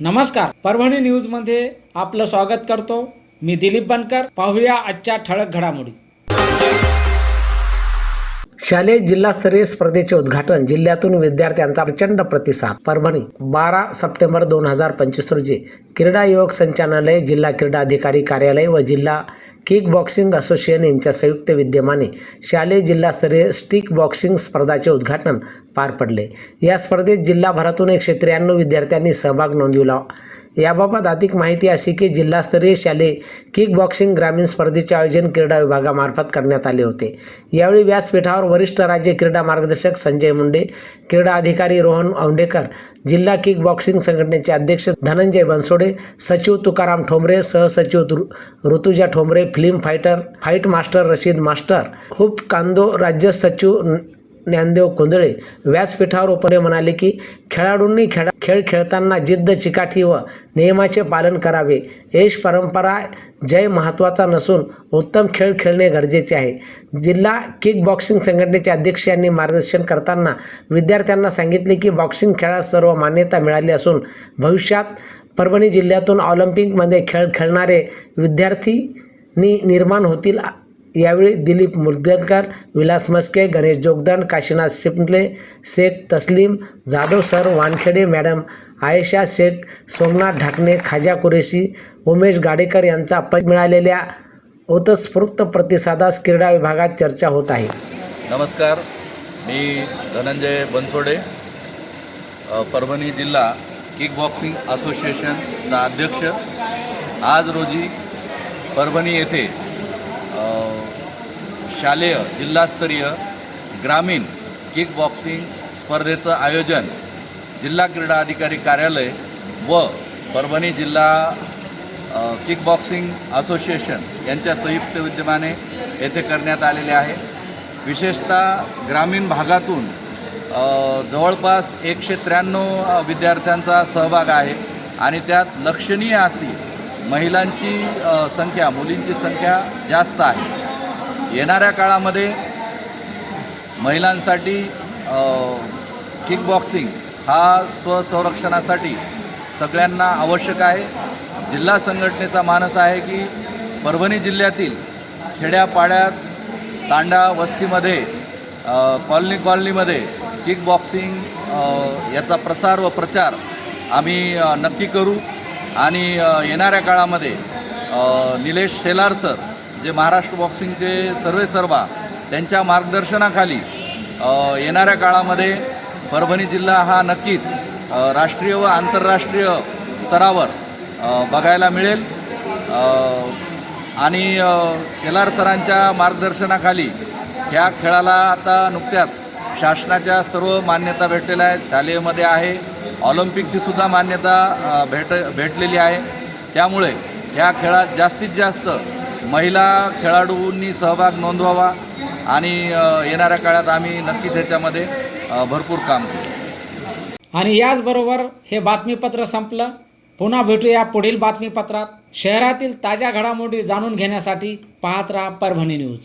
नमस्कार. परभणी न्यूजमध्ये आपलं स्वागत करतो. मी दिलीप बनकर. पाहूया आजच्या ठळक घडामोडी. शालेय जिल्हास्तरीय स्पर्धेचे उद्घाटन जिल्ह्यातून विद्यार्थ्यांचा प्रचंड प्रतिसाद. परभणी बारा सप्टेंबर दोन हजार पंचवीस रोजी क्रीडा युवक संचालनालय जिल्हा क्रीडा अधिकारी कार्यालय व जिल्हा किक बॉक्सिंग असोसिएशन यांच्या संयुक्त विद्यमाने शालेय जिल्हास्तरीय स्टिक बॉक्सिंग स्पर्धाचे उद्घाटन पार पडले. या स्पर्धेत जिल्हाभरातून एकशे त्र्याण्णव विद्यार्थ्यांनी सहभाग नोंदविला. याबाबत अधिक माहिती अशी की जिल्हास्तरीय शालेय किक बॉक्सिंग ग्रामीण स्पर्धेचे आयोजन क्रीडा विभागामार्फत करण्यात आले होते. यावेळी व्यासपीठावर वरिष्ठ राज्य क्रीडा मार्गदर्शक संजय मुंडे क्रीडा अधिकारी रोहन औंडेकर जिल्हा किक बॉक्सिंग संघटनेचे अध्यक्ष धनंजय बनसोडे सचिव तुकाराम ठोंबरे सहसचिव Rutuja Thombare film fighter fight master Rashid master hoop कांदो राज्य सचिव ज्ञानदेव कुंदळे. व्यासपीठावर उपने म्हणाले की खेळाडूंनी खेळा खेळ खेळताना जिद्द चिकाठी व नियमाचे पालन करावे. यश परंपरा जय महत्त्वाचा नसून उत्तम खेळ खेळणे गरजेचे आहे. जिल्हा किक बॉक्सिंग संघटनेचे अध्यक्ष यांनी मार्गदर्शन करताना विद्यार्थ्यांना सांगितले की बॉक्सिंग खेळास सर्व मान्यता मिळाली असून भविष्यात परभणी जिल्ह्यातून ऑलिम्पिकमध्ये खेळ खेळणारे विद्यार्थी निर्माण होतील यावेळी दिलीप मुदगलकर विलास मस्के गणेश जोगदंड काशीनाथ शिपले शेख तस्लीम जाधव सर वानखेडे मॅडम आयशा शेख सोमनाथ ढाकणे खाजा कुरेशी उमेश गाडेकर यांचा पद मिळालेल्या ओतस्फूर्त प्रतिसादास क्रीडा विभागात चर्चा होत आहे. नमस्कार मी धनंजय बनसोडे परभणी जिल्हा किक बॉक्सिंग असोसिएशनचा अध्यक्ष. आज रोजी परभणी येथे शालेय जिल्हास्तरीय ग्रामीण किक बॉक्सिंग स्पर्धेचं आयोजन जिल्हा क्रीडा अधिकारी कार्यालय व परभणी जिल्हा किक बॉक्सिंग असोसिएशन यांच्या संयुक्त विद्यमाने येथे करण्यात आलेले आहे. विशेषतः ग्रामीण भागातून जवळपास एकशे त्र्याण्णव विद्यार्थ्यांचा सहभाग आहे आणि त्यात लक्षणीय अशी महिलांची संख्या मुलींची संख्या जास्त आहे. येणाऱ्या काळामध्ये महिलांसाठी किक बॉक्सिंग हा स्वसंरक्षणासाठी सगळ्यांना आवश्यक आहे. जिल्हा संघटनेचा मानस आहे की परभणी जिल्ह्यातील खेड्यापाड्यात तांडा वस्तीमध्ये कॉलनी कॉलनीमध्ये किक बॉक्सिंग याचा प्रसार व प्रचार आम्ही नक्की करू. आणि येणाऱ्या काळामध्ये निलेश शेलार सर जे महाराष्ट्र बॉक्सिंगचे सर्वे सर्वा त्यांच्या मार्गदर्शनाखाली येणाऱ्या काळामध्ये परभणी जिल्हा हा नक्कीच राष्ट्रीय व आंतरराष्ट्रीय स्तरावर बघायला मिळेल. आणि शेलार सरांच्या मार्गदर्शनाखाली ह्या खेळाला आता नुकत्याच शासनाच्या सर्व मान्यता भेटलेल्या आहेत. शालेयमध्ये आहे. ऑलिम्पिकची सुद्धा मान्यता भेट भेटलेली आहे. त्यामुळे ह्या खेळात जास्तीत जास्त महिला खेळाडूंनी सहभाग नोंदवावा आणि येणाऱ्या काळात आम्ही नक्की त्याच्यामध्ये भरपूर काम करू. आणि याचबरोबर हे बातमीपत्र संपलं. पुन्हा भेटूया पुढील बातमीपत्रात. शहरातील ताज्या घडामोडी जाणून घेण्यासाठी पाहत राहा परभणी न्यूज.